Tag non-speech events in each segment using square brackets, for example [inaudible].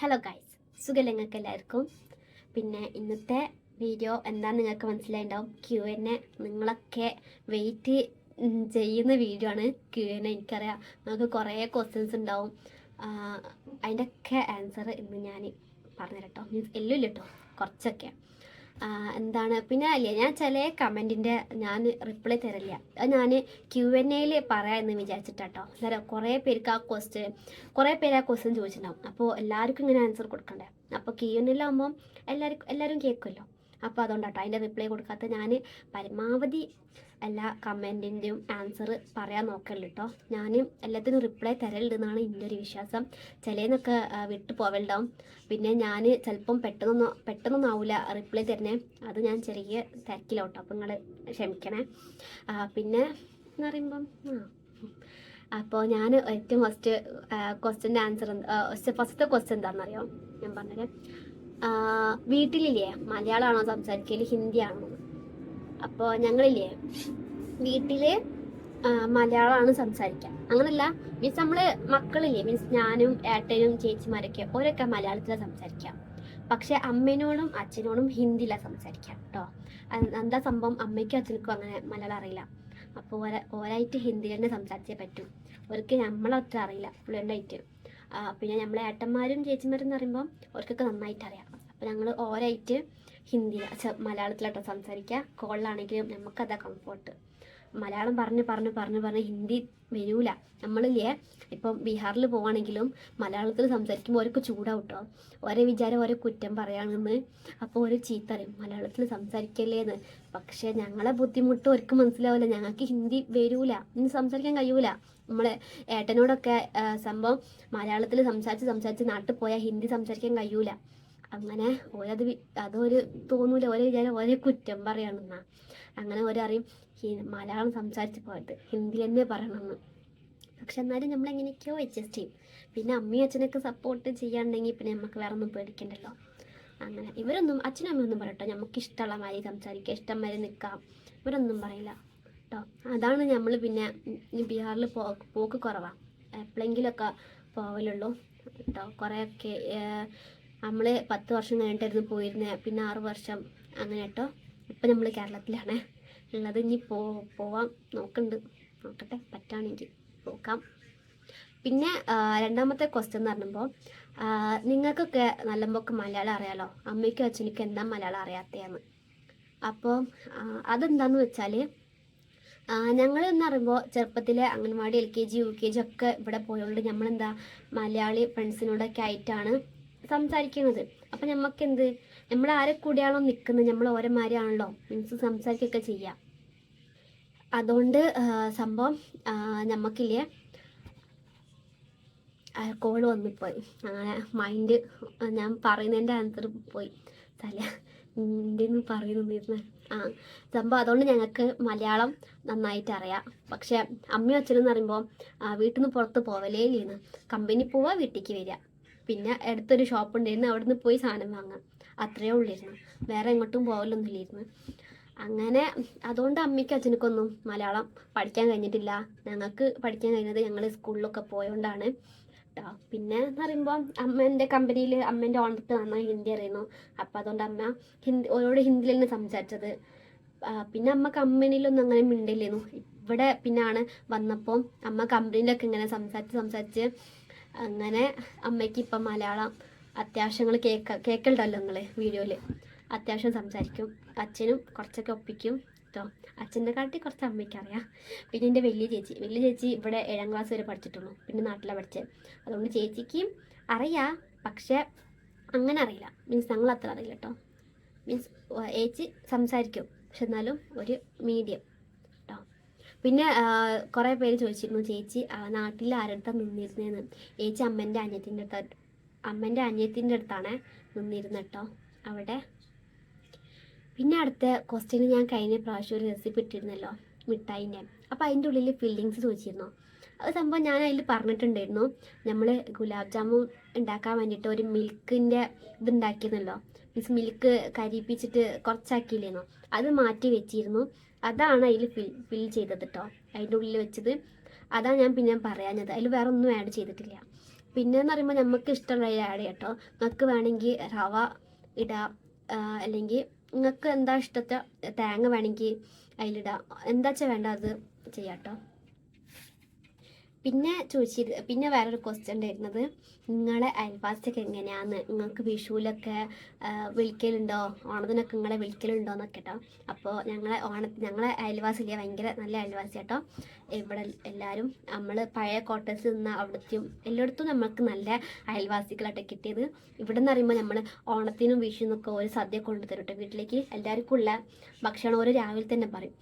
Hello guys സുഖം നിങ്ങൾക്ക് എല്ലാവർക്കും? പിന്നെ ഇന്നത്തെ വീഡിയോ എന്താ നിങ്ങൾക്ക് മനസ്സിലായിണ്ടാവും ക്യു എൻ എ നിങ്ങളൊക്കെ വെയിറ്റ് ചെയ്യുന്ന വീഡിയോ ആണ് ക്യു എൻ എ എനിക്കറിയാം. നിങ്ങൾക്ക് കുറേ ക്വസ്റ്റ്യൻസ് ഉണ്ടാവും. അതിന്റെയൊക്കെ ആൻസർ ഇന്ന് ഞാൻ പറഞ്ഞുതരട്ടോ മീൻസ് എല്ലാം കേട്ടോ കുറച്ചൊക്കെ. എന്താണ്? പിന്നെ അല്ലേ ഞാൻ ചില കമന്റിന്റെ ഞാൻ റിപ്ലൈ തരില്ല അത് ഞാൻ ക്യു എൻ എയിൽ പറയാമെന്ന് വിചാരിച്ചിട്ടാട്ടോ. അന്നേരം കുറേ പേർക്ക് ആ ക്വസ്റ്റ്യൻ കുറേ പേര് ആ ക്വസ്റ്റ്യൻ ചോദിച്ചിട്ടുണ്ടാവും. അപ്പോൾ എല്ലാവർക്കും ഇങ്ങനെ ആൻസർ കൊടുക്കണ്ടേ? അപ്പോൾ ക്യു എൻ എല്ലാകുമ്പം എല്ലാവർക്കും എല്ലാവരും കേൾക്കുമല്ലോ അപ്പോൾ അതുകൊണ്ടാട്ടോ അതിന്റെ റിപ്ലൈ കൊടുക്കാത്ത ഞാൻ പരമാവധി എല്ലാ കമന്റിന്റെയും ആൻസർ പറയാൻ നോക്കലുണ്ട് കേട്ടോ ഞാൻ എല്ലാത്തിനും റിപ്ലൈ തരലുണ്ടെന്നാണ് എന്റെ ഒരു വിശ്വാസം. ചിലതിനൊക്കെ വിട്ടു പോവലുണ്ടാവും. പിന്നെ ഞാൻ ചിലപ്പം പെട്ടെന്നൊന്നും പെട്ടെന്നൊന്നും ആവില്ല റിപ്ലൈ തരണേ അത് ഞാൻ ചെറിയ തിരക്കിലോട്ടോ. അപ്പം നിങ്ങൾ ക്ഷമിക്കണേ. പിന്നെ എന്ന് പറയുമ്പം ആ അപ്പോൾ ഞാൻ ഏറ്റവും ഫസ്റ്റ് ക്വസ്റ്റ്യന്റെ ആൻസർ ഫസ്റ്റ് ക്വസ്റ്റ്യൻ എന്താണെന്നറിയാം? ഞാൻ പറഞ്ഞത് വീട്ടിലില്ലേ? മലയാളമാണോ സംസാരിക്കൽ? ഹിന്ദിയാണോ? അപ്പോൾ ഞങ്ങളില്ലേ വീട്ടിൽ മലയാളമാണ് സംസാരിക്കുക അങ്ങനല്ല മീൻസ് നമ്മൾ മക്കളില്ലേ മീൻസ് ഞാനും ഏട്ടനും ചേച്ചിമാരൊക്കെ ഓരൊക്കെ മലയാളത്തിലാണ് സംസാരിക്കുക പക്ഷെ അമ്മേനോടും അച്ഛനോടും ഹിന്ദിയിലാണ് സംസാരിക്കുക കേട്ടോ എന്താ സംഭവം? അമ്മയ്ക്കും അച്ഛനക്കും അങ്ങനെ മലയാളം അറിയില്ല. അപ്പോൾ ഓര ഓരായിട്ട് ഹിന്ദി തന്നെ സംസാരിച്ചേ പറ്റൂ. അവർക്ക് നമ്മളത്ര അറിയില്ല ഫ്ലുവന്റ് ആയിട്ട്. പിന്നെ നമ്മളെ ഏട്ടന്മാരും ചേച്ചിമാരും എന്ന് പറയുമ്പോൾ അവർക്കൊക്കെ നന്നായിട്ട് അറിയാം. അപ്പോൾ ഞങ്ങൾ ഓരായിട്ട് ഹിന്ദി മലയാളത്തിലാട്ടോ സംസാരിക്കുക കോളിലാണെങ്കിലും നമുക്കതാ കംഫോർട്ട് മലയാളം പറഞ്ഞ് പറഞ്ഞ് പറഞ്ഞ് പറഞ്ഞ് ഹിന്ദി വരൂല. നമ്മളില്ലേ ഇപ്പം ബീഹാറിൽ പോവാണെങ്കിലും മലയാളത്തിൽ സംസാരിക്കുമ്പോൾ അവർക്ക് ചൂടാവും ഓരോ വിചാരം ഓരോ കുറ്റം പറയാണെന്ന്. അപ്പോൾ ഒരു ചീത്ത അറിയും മലയാളത്തിൽ സംസാരിക്കല്ലേന്ന്. പക്ഷേ ഞങ്ങളെ ബുദ്ധിമുട്ട് അവർക്ക് മനസ്സിലാവില്ല ഞങ്ങൾക്ക് ഹിന്ദി വരൂല. ഇന്ന് സംസാരിക്കാൻ കഴിയൂല. നമ്മളെ ഏട്ടനോടൊക്കെ സംഭവം മലയാളത്തിൽ സംസാരിച്ച് സംസാരിച്ച് നാട്ടിൽ പോയാൽ ഹിന്ദി സംസാരിക്കാൻ കഴിയൂല. അങ്ങനെ ഓരത് അതൊരു തോന്നൂല ഓരോ വിചാരം ഓരോ കുറ്റം പറയണമെന്നാ അങ്ങനെ ഓരറിയും മലയാളം സംസാരിച്ച് പോയിട്ട് ഹിന്ദി തന്നെ പറയണമെന്ന് പക്ഷെ എന്നാലും നമ്മൾ എങ്ങനെയൊക്കെയോ അഡ്ജസ്റ്റ് ചെയ്യും. പിന്നെ അമ്മയും അച്ഛനൊക്കെ സപ്പോർട്ട് ചെയ്യാണ്ടെങ്കിൽ പിന്നെ നമുക്ക് വേറെ ഒന്നും പേടിക്കണ്ടല്ലോ. അങ്ങനെ ഇവരൊന്നും അച്ഛനും അമ്മയും ഒന്നും പറയട്ടോ നമുക്ക് ഇഷ്ടമുള്ള മാതിരി സംസാരിക്കുക ഇഷ്ടം മാതിരി നിൽക്കാം ഇവരൊന്നും പറയില്ല കേട്ടോ അതാണ് നമ്മൾ പിന്നെ ബീഹാറിൽ പോ പോക്ക് കുറവാണ് എപ്പോഴെങ്കിലുമൊക്കെ പോവലുള്ളൂ കേട്ടോ കുറേയൊക്കെ നമ്മൾ പത്ത് വർഷം കഴിഞ്ഞിട്ടായിരുന്നു പോയിരുന്നത് പിന്നെ ആറ് വർഷം അങ്ങനെ കേട്ടോ ഇപ്പം നമ്മൾ കേരളത്തിലാണ് ഉള്ളത്. ഇനി പോ പോവാം. നോക്കുന്നുണ്ട് നോക്കട്ടെ. പറ്റുകയാണെങ്കിൽ പോക്കാം പിന്നെ രണ്ടാമത്തെ ക്വസ്റ്റ്യൻ എന്ന് പറയുമ്പോൾ നിങ്ങൾക്കൊക്കെ നല്ലമ്പോക്ക് മലയാളം അറിയാലോ? അമ്മയ്ക്കും അച്ഛനിക്കും എന്താ മലയാളം അറിയാത്തതെന്ന്? അപ്പോൾ അതെന്താണെന്ന് വെച്ചാൽ ഞങ്ങൾ എന്ന് പറയുമ്പോൾ ചെറുപ്പത്തിലെ anganwadi L K G U K G ഒക്കെ ഇവിടെ പോയതുകൊണ്ട് നമ്മളെന്താ മലയാളി ഫ്രണ്ട്സിനോടൊക്കെ ആയിട്ടാണ് സംസാരിക്കുന്നത് അപ്പം നമ്മക്ക് എന്ത് നമ്മൾ ആരെ കൂടിയാണോ നിൽക്കുന്നത് നമ്മൾ ഓരമാരെയാണല്ലോ മീൻസ് സംസാരിക്കുകയൊക്കെ ചെയ്യാം. അതുകൊണ്ട് സംഭവം നമുക്കില്ലേ കോൾ വന്നിപ്പോയി. അങ്ങനെ മൈൻഡ് ഞാൻ പറയുന്നതിന്റെ ആൻസർ പോയി. തല എന്തെന്ന് പറയുന്നിരുന്നു ആ സംഭവം അതുകൊണ്ട് ഞങ്ങൾക്ക് മലയാളം നന്നായിട്ട് അറിയാം. പക്ഷേ അമ്മയും അച്ഛനും എന്ന് പറയുമ്പോൾ വീട്ടിൽ നിന്ന് പുറത്ത് പോവലേ ഇല്ലെന്ന് കമ്പനി പോവാ വീട്ടിലേക്ക് വരിക പിന്നെ അടുത്തൊരു ഷോപ്പ് ഉണ്ടായിരുന്നു അവിടുന്ന് പോയി സാധനം വാങ്ങാം. അത്രയേ ഉള്ളിരുന്നു. വേറെ എങ്ങോട്ടും പോകലൊന്നുമില്ലായിരുന്നു അങ്ങനെ അതുകൊണ്ട് അമ്മയ്ക്ക് അച്ഛനക്കൊന്നും മലയാളം പഠിക്കാൻ കഴിഞ്ഞിട്ടില്ല. ഞങ്ങൾക്ക് പഠിക്കാൻ കഴിഞ്ഞത് ഞങ്ങൾ സ്കൂളിലൊക്കെ പോയതുകൊണ്ടാണ് കേട്ടോ പിന്നെ എന്ന് പറയുമ്പോൾ അമ്മേന്റെ കമ്പനിയിൽ അമ്മേന്റെ ഓണർക്ക് നന്നായി ഹിന്ദി അറിയുന്നു. അപ്പോൾ അതുകൊണ്ട് അമ്മ ഹിന്ദി ഓരോട് ഹിന്ദിയിൽ തന്നെ സംസാരിച്ചത്. പിന്നെ അമ്മ കമ്പനിയിലൊന്നും അങ്ങനെ മിണ്ടില്ലായിരുന്നു ഇവിടെ പിന്നാണ് വന്നപ്പോൾ അമ്മ കമ്പനിയിലൊക്കെ ഇങ്ങനെ സംസാരിച്ച് സംസാരിച്ച് അങ്ങനെ അമ്മയ്ക്ക് ഇപ്പം മലയാളം അത്യാവശ്യങ്ങൾ കേൾക്ക കേൾക്കണ്ടല്ലോ നിങ്ങൾ വീഡിയോയിൽ. അത്യാവശ്യം സംസാരിക്കും. അച്ഛനും കുറച്ചൊക്കെ ഒപ്പിക്കും കേട്ടോ അച്ഛന്റെ കാട്ടി കുറച്ച് അമ്മയ്ക്ക് അറിയാം പിന്നെ എന്റെ വലിയ ചേച്ചി. വലിയ ചേച്ചി ഇവിടെ ഏഴാം ക്ലാസ് വരെ പഠിച്ചിട്ടുള്ളൂ. പിന്നെ നാട്ടിലാണ് പഠിച്ചത് അതുകൊണ്ട് ചേച്ചിക്ക് അറിയാം. പക്ഷേ അങ്ങനെ അറിയില്ല. മീൻസ് ഞങ്ങൾ അത്ര അറിയില്ല കേട്ടോ മീൻസ് ഏച്ചി സംസാരിക്കും. പക്ഷെ എന്നാലും ഒരു മീഡിയം പിന്നെ കുറേ പേര് ചോദിച്ചിരുന്നു ചേച്ചി നാട്ടിൽ ആരുടെ നിന്നിരുന്നേന്ന്? ചേച്ചി അമ്മന്റെ അനിയത്തിന്റെ അടുത്ത് അമ്മന്റെ അനിയത്തിന്റെ അടുത്താണ് നിന്നിരുന്നത് കേട്ടോ അവിടെ. പിന്നെ അടുത്ത ക്വസ്റ്റ്യന് ഞാൻ കഴിഞ്ഞ പ്രാവശ്യം ഒരു റെസിപ്പി ഇട്ടിരുന്നല്ലോ മിഠായിന്റെ അപ്പോൾ അതിന്റെ ഉള്ളിൽ ഫില്ലിങ്സ് ചോദിച്ചിരുന്നു. അത് സംഭവം ഞാൻ അതിൽ പറഞ്ഞിട്ടുണ്ടായിരുന്നു. നമ്മൾ ഗുലാബ് ജാമുൻ ഉണ്ടാക്കാൻ വേണ്ടിയിട്ട് ഒരു മിൽക്കിന്റെ ഇത് ഉണ്ടാക്കിയിരുന്നല്ലോ മീൻസ് മിൽക്ക് കരിപ്പിച്ചിട്ട് കുറച്ചാക്കിയില്ലേന്നോ അത് മാറ്റി വെച്ചിരുന്നു. അതാണ് അതിൽ ഫിൽ ഫിൽ ചെയ്തത് കേട്ടോ അതിന്റെ ഉള്ളിൽ വെച്ചത്. അതാണ് ഞാൻ പിന്നെ പറയാഞ്ഞത്. അതിൽ വേറെ ഒന്നും ആഡ് ചെയ്തിട്ടില്ല. പിന്നെ എന്ന് പറയുമ്പോൾ നമുക്ക് ഇഷ്ടമുള്ള ആഡ് കേട്ടോ നിങ്ങൾക്ക് വേണമെങ്കിൽ റവ ഇടാം. അല്ലെങ്കിൽ നിങ്ങൾക്ക് എന്താ ഇഷ്ടത്തെ തേങ്ങ വേണമെങ്കിൽ അതിലിടാം. എന്താ വേണ്ട അത് ചെയ്യാം കേട്ടോ പിന്നെ ചോദിച്ചിരുന്ന പിന്നെ വേറൊരു ക്വസ്റ്റ്യൻ ഉണ്ടായിരുന്നത് നിങ്ങളെ അയൽവാസിയൊക്കെ എങ്ങനെയാന്ന്? നിങ്ങൾക്ക് വിഷുവിലൊക്കെ വിളിക്കലുണ്ടോ? ഓണത്തിനൊക്കെ നിങ്ങളെ വിളിക്കലുണ്ടോ? എന്നൊക്കെ കേട്ടോ അപ്പോൾ ഞങ്ങളെ ഓണ ഞങ്ങളെ അയൽവാസിയില്ലേ? ഭയങ്കര നല്ല അയൽവാസി കേട്ടോ ഇവിടെ എല്ലാവരും നമ്മൾ പഴയ ക്വാർട്ടേഴ്സിൽ നിന്ന് അവിടത്തെയും എല്ലായിടത്തും നമുക്ക് നല്ല അയൽവാസികളായിട്ട് കിട്ടിയത്. ഇവിടെ നിന്ന് പറയുമ്പോൾ നമ്മൾ ഓണത്തിനും വിഷുവിനൊക്കെ ഒരു സദ്യ കൊണ്ടുതരും കേട്ടോ വീട്ടിലേക്ക്. എല്ലാവർക്കും ഉള്ള ഭക്ഷണം ഓരോ രാവിലെ തന്നെ പറയും.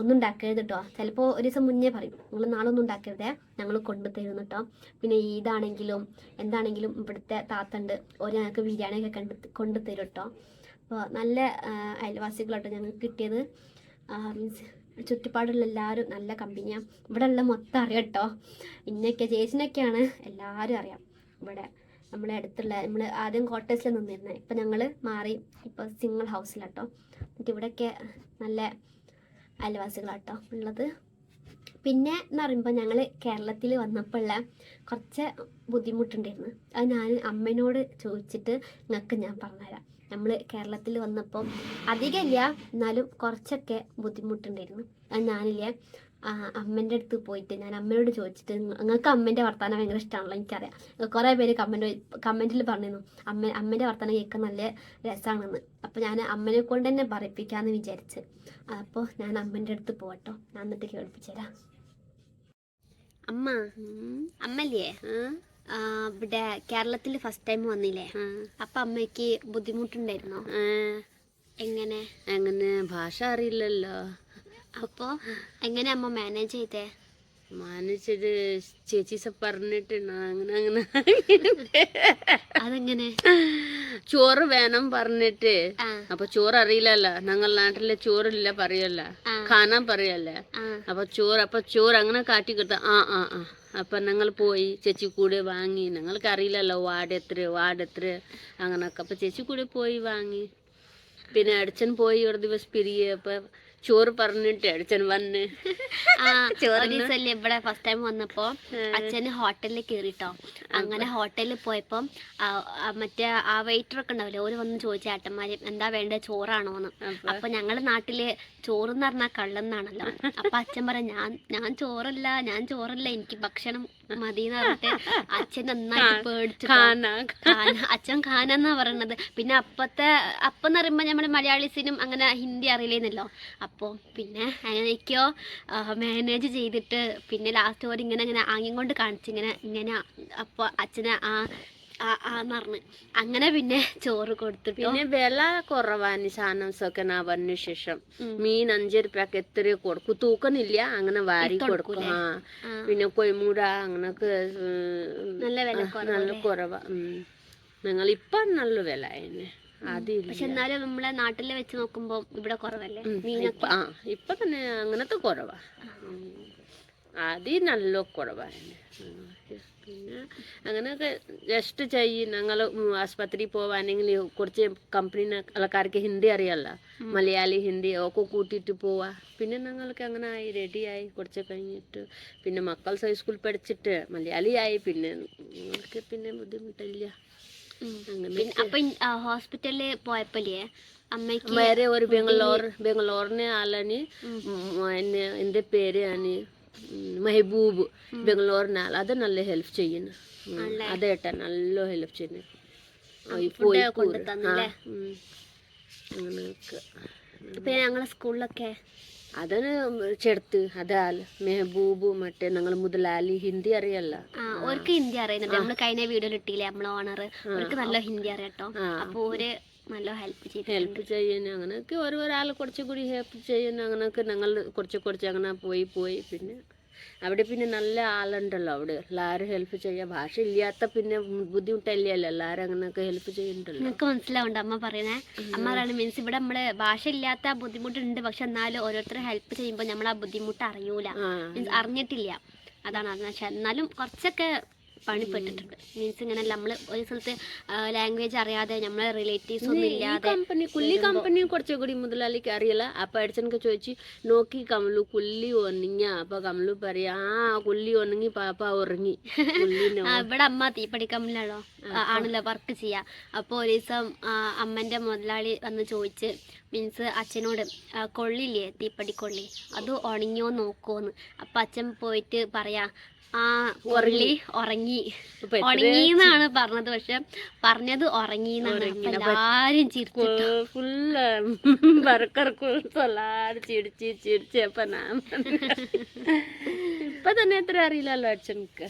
ഒന്നും ഉണ്ടാക്കരുത് കേട്ടോ ചിലപ്പോൾ ഒരു ദിവസം മുന്നേ പറയും നിങ്ങൾ നാളെ ഒന്നും ഉണ്ടാക്കരുതേ. ഞങ്ങൾ കൊണ്ടുതരുന്നു കേട്ടോ പിന്നെ ഈദാണെങ്കിലും എന്താണെങ്കിലും ഇവിടുത്തെ താത്തണ്ട് ഓരോ ഞങ്ങൾക്ക് ബിരിയാണിയൊക്കെ കണ്ട് കൊണ്ടുതരും കേട്ടോ അപ്പോൾ നല്ല അയൽവാസികളാട്ടോ ഞങ്ങൾക്ക് കിട്ടിയത്. മീൻസ് ചുറ്റുപാടുള്ള എല്ലാവരും നല്ല കമ്പനിയാണ് ഇവിടെ ഉള്ള മൊത്തം അറിയാം കേട്ടോ ഇന്നൊക്കെ ചേച്ചിനൊക്കെയാണ് എല്ലാവരും അറിയാം. ഇവിടെ നമ്മളെ അടുത്തുള്ള നമ്മൾ ആദ്യം ക്വാർട്ടേഴ്സിൽ നിന്നിരുന്നത് ഇപ്പം ഞങ്ങൾ മാറി ഇപ്പോൾ സിംഗിൾ ഹൗസിലാട്ടോ എന്നിട്ട് ഇവിടെയൊക്കെ നല്ല അയൽവാസികളാട്ടോ ഉള്ളത്. പിന്നെ എന്ന് പറയുമ്പോൾ ഞങ്ങൾ കേരളത്തിൽ വന്നപ്പോഴുള്ള കുറച്ച് ബുദ്ധിമുട്ടുണ്ടായിരുന്നു. അത് ഞാൻ അമ്മേനോട് ചോദിച്ചിട്ട് നിങ്ങൾക്ക് ഞാൻ പറഞ്ഞുതരാം നമ്മൾ കേരളത്തിൽ വന്നപ്പോൾ അധികമില്ല എന്നാലും കുറച്ചൊക്കെ ബുദ്ധിമുട്ടുണ്ടായിരുന്നു. അത് ഞാനില്ലേ അമ്മേന്റെ അടുത്ത് പോയിട്ട് ഞാൻ അമ്മയോട് ചോദിച്ചിട്ട് നിങ്ങൾക്ക് അമ്മേന്റെ വർത്തമാനം ഭയങ്കര ഇഷ്ടമാണല്ലോ എനിക്കറിയാം. കുറേ പേര് കമന്റ് കമന്റിൽ പറഞ്ഞിരുന്നു. അമ്മ അമ്മേന്റെ വർത്തമാനം കേൾക്കാൻ നല്ല രസമാണെന്ന് അപ്പോൾ ഞാൻ അമ്മനെ കൊണ്ട് തന്നെ പറയിപ്പിക്കാമെന്ന് വിചാരിച്ച്. അപ്പോൾ ഞാൻ അമ്മേന്റെ അടുത്ത് പോകട്ടോ ഞാൻ എന്നിട്ട് കേൾപ്പിച്ചു തരാം അമ്മ അമ്മല്ലേ? ആ, ഇവിടെ കേരളത്തിൽ ഫസ്റ്റ് ടൈം വന്നില്ലേ? അപ്പം അമ്മയ്ക്ക് ബുദ്ധിമുട്ടുണ്ടായിരുന്നോ? എങ്ങനെ? അങ്ങനെ ഭാഷ അറിയില്ലല്ലോ. അപ്പോ എങ്ങനെ അമ്മ മാനേജ് ചെയ്തേ? മാനേജ് ചേച്ചീസ പറഞ്ഞിട്ട് ഞാൻ അങ്ങനെ അങ്ങനെ. അതെങ്ങനെ? ചോറ് വേണം പറഞ്ഞിട്ട്. അപ്പൊ ചോറ് അറിയില്ലല്ലോ. ഞങ്ങൾ നാട്ടിലെ ചോറില്ല പറയല്ല. കാണാൻ പറയല്ല? അപ്പൊ ചോറ് അപ്പൊ ചോറ് അങ്ങനെ കാട്ടി കിട്ട ആ ആ ആ. അപ്പൊ ഞങ്ങൾ പോയി ചേച്ചി കൂടെ വാങ്ങി. ഞങ്ങൾക്ക് അറിയില്ലല്ലോ വാർഡ് എത്ര വാർഡ് എത്ര അങ്ങനൊക്കെ. അപ്പൊ ചേച്ചി കൂടെ പോയി വാങ്ങി. പിന്നെ അടിച്ചൻ പോയി ഒരു ദിവസം പിരിയെ. അപ്പൊ ചോറ് പറഞ്ഞിട്ട് അച്ഛൻ വന്ന്. [laughs] ആ ഒരു ദിവസല്ലേ ഇവിടെ ഫസ്റ്റ് ടൈം വന്നപ്പോ? അച്ഛന് ഹോട്ടലിൽ കേറിട്ടോ. അങ്ങനെ ഹോട്ടലിൽ പോയപ്പം മറ്റേ ആ വെയിറ്റർ ഒക്കെ ഉണ്ടാവില്ലേ ഓര് വന്ന് ചോദിച്ച ഏട്ടന്മാര് എന്താ വേണ്ട ചോറാണോന്ന്? എന്ന് അപ്പൊ ഞങ്ങളെ നാട്ടിൽ ചോറെന്ന് പറഞ്ഞാൽ കള്ളെന്നാണല്ലോ അപ്പൊ അച്ഛൻ പറയാം ഞാൻ ഞാൻ ചോറല്ല ഞാൻ ചോറല്ല എനിക്ക് ഭക്ഷണം മതി എന്ന് പറഞ്ഞിട്ട് അച്ഛൻ നന്നായിട്ട് പേടിച്ചു അച്ഛൻ ഖാന. എന്നാ പറയണത്. പിന്നെ അപ്പത്തെ അപ്പം എന്ന് പറയുമ്പോൾ നമ്മൾ മലയാളീസിനും അങ്ങനെ ഹിന്ദി അറിയില്ലേന്നല്ലോ. അപ്പോൾ പിന്നെ അങ്ങനെയൊക്കെയോ മാനേജ് ചെയ്തിട്ട് പിന്നെ ലാസ്റ്റ് ഒരു ഇങ്ങനെ ഇങ്ങനെ ആംഗ്യം കൊണ്ട് കാണിച്ചിങ്ങനെ ഇങ്ങനെ അപ്പോൾ അച്ഛനെ ആ ആന്ന് പറഞ്ഞ്. അങ്ങനെ പിന്നെ ചോറ് കൊടുത്തു പിന്നെ വില കുറവാണ് സാധനമൊക്കെ നാ വന്ന ശേഷം. മീൻ അഞ്ച് റുപ്യക്ക് എത്ര കൊടുക്കും. തൂക്കണില്ല അങ്ങനെ വാരി കൊടുക്കും. ആ. പിന്നെ കൊയ്മൂട അങ്ങനൊക്കെ നല്ല വില ആ, നല്ല കുറവാ. ഞങ്ങൾ ഇപ്പൊ നല്ല വില അതില്ല. പക്ഷെ എന്നാലും നമ്മളെ നാട്ടിൽ വെച്ച് നോക്കുമ്പോ ഇവിടെ കുറവല്ലേ? ഇപ്പൊ- തന്നെ അങ്ങനത്തെ കുറവാ. ആദ്യ നല്ല കുറവാണ് പിന്നെ അങ്ങനെയൊക്കെ ജസ്റ്റ് ചെയ്യും ഞങ്ങൾ ആശുപത്രി പോവാണെങ്കിൽ കുറച്ച് കമ്പനി ആൾക്കാർക്ക് ഹിന്ദി അറിയാമല്ലോ മലയാളി ഹിന്ദി ഒക്കെ കൂട്ടിയിട്ട് പോവാ. പിന്നെ ഞങ്ങൾക്ക് അങ്ങനെ ആയി റെഡിയായി കുറച്ച് കഴിഞ്ഞിട്ട് പിന്നെ മക്കൾ സ്കൂളിൽ പഠിച്ചിട്ട് മലയാളി ആയി. പിന്നെ ഞങ്ങൾക്ക് പിന്നെ ബുദ്ധിമുട്ടില്ല. അങ്ങനെ പിന്നെ അപ്പൊ ഹോസ്പിറ്റലിൽ പോയപ്പോഴേ അമ്മയ്ക്ക് വേറെ ഒരു ബംഗ്ലോർ ബംഗ്ലോറിനെ ആളാണ്. എന്നെ എന്റെ പേര് ആണ്. മെഹബൂബ് ബംഗ്ലൂരിനാൽ അത് നല്ല ഹെൽപ്പ് ചെയ്യുന്ന. അതേട്ടാ നല്ല ഹെൽപ്പ് ചെയ്യുന്ന. പിന്നെ ഞങ്ങളെ സ്കൂളിലൊക്കെ? അതിന് ചെടുത്ത് അതാൽ മെഹബൂബ് മറ്റേ ഞങ്ങൾ മുതലാലി ഹിന്ദി അറിയല്ല. ഓർക്ക് ഹിന്ദി അറിയുന്നുണ്ട് നമ്മൾ കഴിഞ്ഞ വീഡിയോയിൽ ഇട്ടില്ലേ നമ്മളെ ഓണർ അവർക്ക് നല്ല ഹിന്ദി അറിയാട്ടോ. അപ്പൊ ഓര് നല്ല ഹെൽപ്പ് ചെയ്തു. ഹെൽപ്പ് ചെയ്യുന്നു അങ്ങനെയൊക്കെ ഓരോരാൾ കുറച്ചുകൂടി ഹെൽപ്പ് ചെയ്യുന്ന അങ്ങനെയൊക്കെ ഞങ്ങൾ കുറച്ച് കുറച്ച് അങ്ങനെ പോയി പോയി. പിന്നെ അവിടെ പിന്നെ നല്ല ആളുണ്ടല്ലോ അവിടെ. എല്ലാവരും ഹെൽപ്പ് ചെയ്യാൻ ഭാഷ ഇല്ലാത്ത പിന്നെ ബുദ്ധിമുട്ടല്ലല്ലോ? എല്ലാവരും അങ്ങനെയൊക്കെ ഹെൽപ്പ് ചെയ്യുന്നുണ്ടല്ലോ. നിങ്ങൾക്ക് മനസ്സിലാവുണ്ട് അമ്മ പറയുന്നത് അമ്മ പറയുന്നത് മീൻസ് ഇവിടെ നമ്മൾ ഭാഷ ഇല്ലാത്ത ബുദ്ധിമുട്ടുണ്ട്. പക്ഷെ എന്നാലും ഓരോരുത്തർ ഹെൽപ്പ് ചെയ്യുമ്പോൾ നമ്മൾ ആ ബുദ്ധിമുട്ട് അറിയൂല. മീൻസ് അറിഞ്ഞിട്ടില്ല. അതാണ് എന്നാലും കുറച്ചൊക്കെ പണിപ്പെട്ടിട്ടുണ്ട്. മീൻസ് ഇങ്ങനെ നമ്മൾ ഒരു സ്ഥലത്ത് ലാംഗ്വേജ് അറിയാതെ നമ്മളെ റിലേറ്റീവ്സ് ഒന്നും ഇല്ലാതെ കമ്പനി കുല്ലി കമ്പനി കുറച്ചുകൂടി മുതലാളിക്ക് അറിയില്ല. അപ്പൊ അടിച്ചനൊക്കെ ചോദിച്ചു നോക്കി കമലു കുല്ലി ഒന്നിങ്ങ അപ്പൊ കമലു പറയാ ആ കുല്ലി ഒന്നിങ്ങി പാപ്പ ഉറങ്ങി. ഇവിടെ അമ്മ തീപ്പടി കമ്പനിലാണോ ആണല്ലോ വർക്ക് ചെയ്യാ. അപ്പോൾ ഒരു ദിവസം അമ്മന്റെ മുതലാളി വന്ന് ചോദിച്ച് മീൻസ് അച്ഛനോട് കൊള്ളില്ലേ തീപ്പടി കൊള്ളി? അത് ഉണങ്ങിയോ നോക്കുമോന്ന് അപ്പൊ അച്ഛൻ പോയിട്ട് പറയാ ആ ഉറങ്ങി. ഉറങ്ങി ഉറങ്ങി എന്നാണ് ഉണങ്ങിന്നാണ് പറഞ്ഞത്. പക്ഷെ പറഞ്ഞത് ഉറങ്ങി എന്നാണ് എല്ലാരും ചിരിച്ചു ഫുള്ള് എല്ലാരും ചിരിച്ച് അപ്പൊ ഞാൻ ഇപ്പൊ തന്നെ എത്ര അറിയില്ലല്ലോ അച്ഛനക്ക്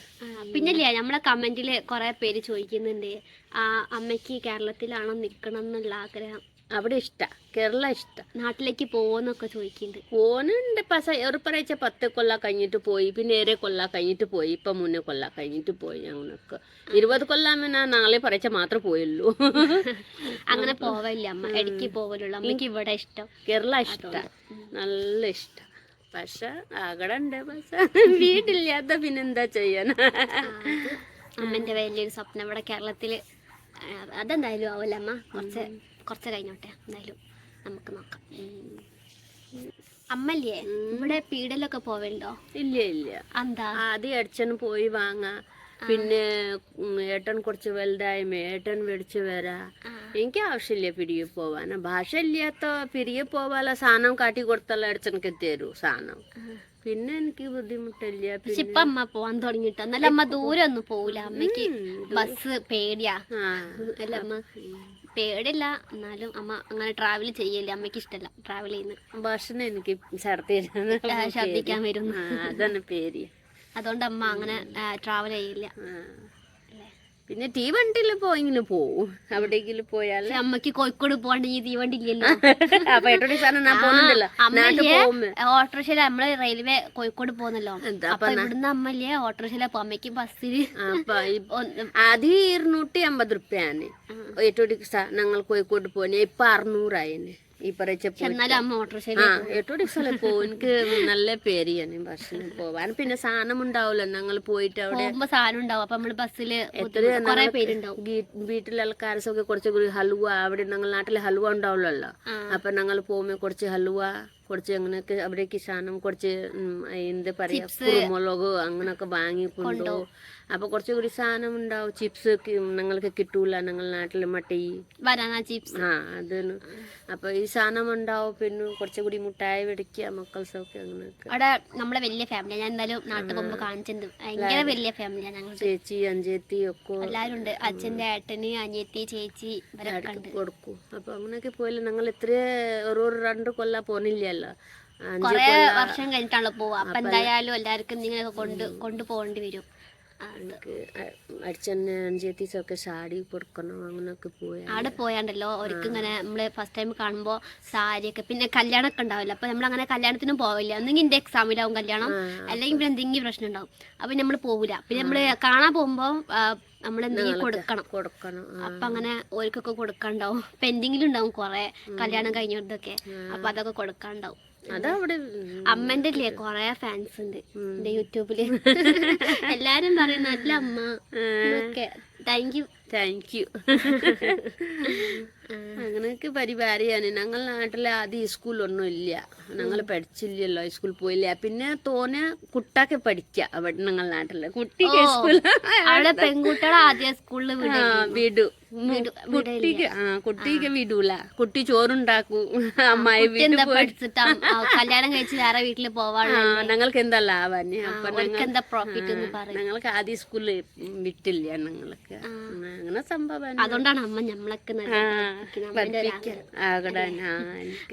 പിന്നല്ലേ നമ്മളെ കമന്റിൽ കുറെ പേര് ചോദിക്കുന്നുണ്ട്. ആ അമ്മയ്ക്ക് കേരളത്തിലാണോ നിക്കണം എന്നുള്ള ആഗ്രഹം. അവിടെ ഇഷ്ട കേരള ഇഷ്ട. നാട്ടിലേക്ക് പോവോന്നൊക്കെ ചോദിക്കുന്നുണ്ട് പോണുണ്ട് പസ ഒരു പറയച്ച പത്ത് കൊല്ല കഴിഞ്ഞിട്ട് പോയി പിന്നെ ഏറെ കൊല്ല കഴിഞ്ഞിട്ട് പോയി ഇപ്പൊ മുന്നേ കൊല്ല കഴിഞ്ഞിട്ട് പോയി അങ്ങനൊക്കെ. ഇരുപത് കൊല്ലാമ ഞാൻ നാളെ പറയച്ച മാത്രമേ പോയുള്ളൂ. അങ്ങനെ പോവല്ല അമ്മ ഇടയ്ക്ക് പോവലുള്ളൂ. അമ്മയ്ക്ക് ഇവിടെ ഇഷ്ടം. കേരള ഇഷ്ടം നല്ല ഇഷ്ടം. പക്ഷെ അവിടെ ഉണ്ട് പക്ഷെ [laughs] വീട്ടില്ലാത്ത പിന്നെന്താ ചെയ്യാൻ? അമ്മന്റെ വലിയൊരു സ്വപ്നം ഇവിടെ കേരളത്തിൽ അതെന്തായാലും ആവില്ല അമ്മ? കുറച്ച് കുറച്ച് കഴിഞ്ഞോട്ടെ എന്തായാലും നമുക്ക് നോക്കാം. അമ്മല്ലേ? ഇവിടെ പീഡലൊക്കെ പോവലുണ്ടോ? ഇല്ല ഇല്ല. എന്താ ആദ്യം അച്ഛൻ പോയി വാങ്ങാ. പിന്നെ ഏട്ടൻ കുറച്ച് വലുതായ്മ ഏട്ടൻ മേടിച്ച് വരാ. എനിക്ക് ആവശ്യമില്ല പിരിയെ പോവാന. ഭാഷ ഇല്ലാത്ത പിരിയെ പോവാല സാധനം കാട്ടി കൊടുത്തല്ല അടിച്ചനക്ക് തരൂ സാധനം. പിന്നെ എനിക്ക് ബുദ്ധിമുട്ടില്ല. പക്ഷെ ഇപ്പൊ അമ്മ പോവാൻ തുടങ്ങിട്ടോ എന്നാലും അമ്മ ദൂരെ ഒന്നും പോവില്ല അമ്മയ്ക്ക് ബസ് പേടിയാ. അല്ല അമ്മ? പേടില്ല. എന്നാലും അമ്മ അങ്ങനെ ട്രാവൽ ചെയ്യല്ലേ. അമ്മയ്ക്ക് ഇഷ്ടമല്ല ട്രാവൽ ചെയ്യുന്ന. ഭക്ഷണം എനിക്ക് ഛർദി ആ, ഛർദ്ദിക്കാൻ വരുന്നു അതാണ് പേര് അതുകൊണ്ട് അമ്മ അങ്ങനെ ട്രാവൽ ചെയ്യില്ല. പിന്നെ തീവണ്ടിയിൽ പോയെങ്കിലും പോവും. എവിടെയെങ്കിലും പോയാൽ അമ്മയ്ക്ക് കോഴിക്കോട് പോകണ്ടെങ്കിൽ തീവണ്ടി ഇല്ലല്ലോ [laughs] അപ്പൊ എട്ടോടി സാധനം ഞാൻ പോകുന്നില്ല നാട്ടിൽ അമ്മല്ലേ പോകുമ്പോ. ഓട്ടോറിക്ഷയിൽ നമ്മൾ റെയിൽവേ കോഴിക്കോട് പോകുന്നല്ലോ. അപ്പൊ ഇവിടുന്ന് അമ്മല്ലേ ഓട്ടോറിക്ഷയില അപ്പൊ അമ്മയ്ക്ക് [laughs] ബസ്സിൽ അത് ഇരുന്നൂറ്റി അമ്പത് റുപ്യാണ് എട്ടോടി ഞങ്ങൾ കോഴിക്കോട് പോനെ ഇപ്പൊ അറുന്നൂറായിന്. ഈ പറയിച്ച പോകും എനിക്ക് നല്ല പേരിയാണ് ഭക്ഷണം പോവാൻ. പിന്നെ സാധനം ഉണ്ടാവില്ല ഞങ്ങൾ പോയിട്ട് അവിടെ സാധനം ഉണ്ടാവും അപ്പൊ നമ്മൾ ബസ്സിൽ വീട്ടിലെ ആൾക്കാരൊക്കെ കുറച്ച് ഹലുവ. അവിടെ ഞങ്ങൾ നാട്ടിൽ ഹലുവ ഉണ്ടാവില്ലല്ലോ. അപ്പൊ ഞങ്ങൾ പോകുമ്പോ കുറച്ച് ഹലുവ കുറച്ച് അങ്ങനെയൊക്കെ അവരെ കിസാനും കുറച്ച് എന്ത് പറയാ കുരുമുളക് അങ്ങനൊക്കെ വാങ്ങിക്കൊണ്ടു അപ്പൊ കുറച്ച് കൂടി സാധനം ഉണ്ടാവും. ചിപ്സ് ഞങ്ങൾക്ക് കിട്ടൂല. ഞങ്ങൾ നാട്ടിൽ മട്ടി. Banana chips. ആ അത് അപ്പൊ ഈ സാധനം ഉണ്ടാവും. പിന്നെ കുറച്ചുകൂടി മുട്ടായി വെടിക്കുക മക്കൾസൊക്കെ അങ്ങനെയൊക്കെ. അവിടെ നമ്മളെ വലിയ ഫാമിലി ഞാൻ എന്തായാലും നാട്ടിൽ പോകുമ്പോ കാണിച്ചിട്ടുണ്ട് ഭയങ്കര വലിയ ഫാമിലിയാണ് ഞങ്ങൾ ചേച്ചി അഞ്ചേത്തി ഒക്കെ എല്ലാരും ഉണ്ട്. അച്ഛന്റെ ഏട്ടന് അനിയത്തി ചേച്ചി കൊടുക്കും. അപ്പൊ അങ്ങനെയൊക്കെ പോയാലും ഞങ്ങൾ ഇത്ര ഒരു ഒരു രണ്ട് കൊല്ല പോണില്ലല്ലോ അഞ്ച് കൊറേ വർഷം കഴിഞ്ഞിട്ടാണല്ലോ പോവുക. അപ്പൊ എന്തായാലും എല്ലാവർക്കും ഇങ്ങനെയൊക്കെ കൊണ്ട് കൊണ്ടുപോകേണ്ടി വരും. എനിക്ക് സാരി കൊടുക്കണം അങ്ങനെയൊക്കെ പോയാ അവിടെ പോയാണ്ടല്ലോ അവർക്ക് ഇങ്ങനെ നമ്മൾ ഫസ്റ്റ് ടൈം കാണുമ്പോ സാരിയൊക്കെ പിന്നെ കല്യാണമൊക്കെ ഉണ്ടാവില്ല അപ്പൊ നമ്മൾ അങ്ങനെ കല്യാണത്തിനും പോവില്ല. ഒന്നെങ്കിൽ എന്റെ എക്സാമിലാവും കല്യാണം അല്ലെങ്കിൽ പിന്നെ എന്തെങ്കിലും പ്രശ്നം ഉണ്ടാവും. അപ്പൊ നമ്മൾ പോവില്ല പിന്നെ നമ്മൾ കാണാൻ പോകുമ്പോ നമ്മൾ എന്തെങ്കിലും കൊടുക്കണം. കൊടുക്കണം. അപ്പൊ അങ്ങനെ ഓർക്കൊക്കെ കൊടുക്കാണ്ടാവും. പെൻഡിങ്ങിലുണ്ടാവും കൊറേ കല്യാണം കഴിഞ്ഞതൊക്കെ അപ്പൊ അതൊക്കെ കൊടുക്കാണ്ടാവും. അതവിടെ അമ്മന്റെ അല്ലേ കൊറേ ഫാൻസ് ഉണ്ട്. എന്റെ യൂട്യൂബിൽ. [laughs] എല്ലാരും പറയും നല്ല അമ്മ. എന്നൊക്കെ. താങ്ക് യു താങ്ക് യു അങ്ങനെയൊക്കെ പരിപാടിയാണ്. ഞങ്ങൾ നാട്ടിൽ ആദ്യം സ്കൂളൊന്നും ഇല്ല. ഞങ്ങൾ പഠിച്ചില്ലല്ലോ സ്കൂളിൽ പോയില്ല. പിന്നെ തോനെ കുട്ടാക്കെ പഠിക്ക അവിടെ ഞങ്ങൾ നാട്ടിൽ കുട്ടിക്ക് സ്കൂൾ അവിടെ പെൺകുട്ടികളെ ആദ്യം സ്കൂളിൽ വിടു. കുട്ടിക്ക് ആ കുട്ടിക്ക് വിടൂല. കുട്ടി ചോറുണ്ടാക്കൂ. അമ്മായി വീട്ടിൽ എന്താ പഠിച്ചിട്ടാ കല്യാണം കഴിച്ച് വേറെ വീട്ടിൽ പോവാനുള്ള ഞങ്ങൾക്ക് എന്താ ലാഭം? എന്താ പ്രോഫിറ്റ് ഞങ്ങൾക്ക് ആദ്യ സ്കൂളിൽ വിട്ടില്ല ഞങ്ങൾക്ക്. അങ്ങനെ സംഭവം അതുകൊണ്ടാണ് അമ്മ ഞമ്മളൊക്കെ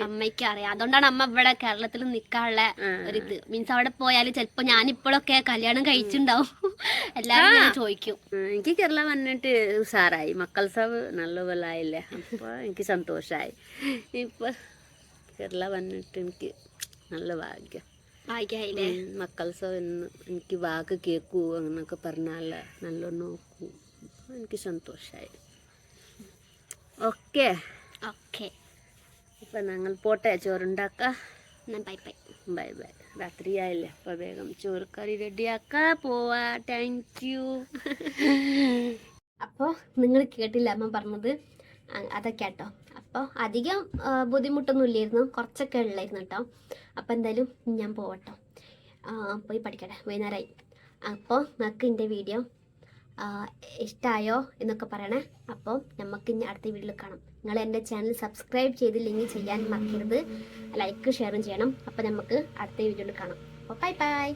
അമ്മയ്ക്ക് അറിയാം അതുകൊണ്ടാണ് അമ്മ ഇവിടെ കേരളത്തിൽ നിക്കാനുള്ള ഒരു ഇത് മീൻസ് അവിടെ പോയാൽ ചിലപ്പോ ഞാൻ ഇപ്പോഴൊക്കെ കല്യാണം കഴിച്ചിണ്ടാവും. എല്ലാരും ചോദിക്കും. എനിക്ക് കേരള വന്നിട്ട് ഉഷാറായി മക്കൾ സവ് നല്ലപോലായില്ലേ അപ്പോൾ എനിക്ക് സന്തോഷമായി ഇപ്പൊ കേരള വന്നിട്ട് എനിക്ക് നല്ല ഭാഗ്യം. ഭാഗ്യായില്ലേ? ഉം, മക്കൾ സവ് എന്ന് എനിക്ക് വാക്ക് കേൾക്കൂ അങ്ങനൊക്കെ പറഞ്ഞാൽ നല്ല നോക്കൂ. എനിക്ക് സന്തോഷമായി ഓക്കെ. ഓക്കെ. ഇപ്പം ഞങ്ങൾ പോട്ടെ ചോറുണ്ടാക്കാം. എന്നാൽ ബൈ ബൈ. Bye bye. രാത്രിയായില്ലേ അപ്പോൾ വേഗം ചോറുകറി റെഡിയാക്കാ. പോവാ. Thank you. [laughs] അപ്പോൾ നിങ്ങൾ കേട്ടില്ല അമ്മ പറഞ്ഞത്. അതൊക്കെ കേട്ടോ അപ്പോൾ അധികം ബുദ്ധിമുട്ടൊന്നും ഇല്ലായിരുന്നു കുറച്ചൊക്കെ ഉള്ളായിരുന്നു കേട്ടോ. അപ്പോൾ എന്തായാലും ഞാൻ പോവട്ടോ. പോയി പഠിക്കട്ടെ. വൈകുന്നേരമായി അപ്പോൾ നിങ്ങൾക്ക് എന്റെ വീഡിയോ ഇഷ്ടമായോ എന്നൊക്കെ പറയണേ. അപ്പോൾ നമുക്ക് ഇനി അടുത്ത വീഡിയോയിൽ കാണാം. നിങ്ങൾ എന്റെ ചാനൽ സബ്സ്ക്രൈബ് ചെയ്തില്ലെങ്കിൽ ചെയ്യാൻ മറക്കരുത്. ലൈക്ക് ഷെയറും ചെയ്യണം. അപ്പോൾ നമുക്ക് അടുത്ത വീഡിയോയിൽ കാണാം. അപ്പോൾ ബൈ ബൈ.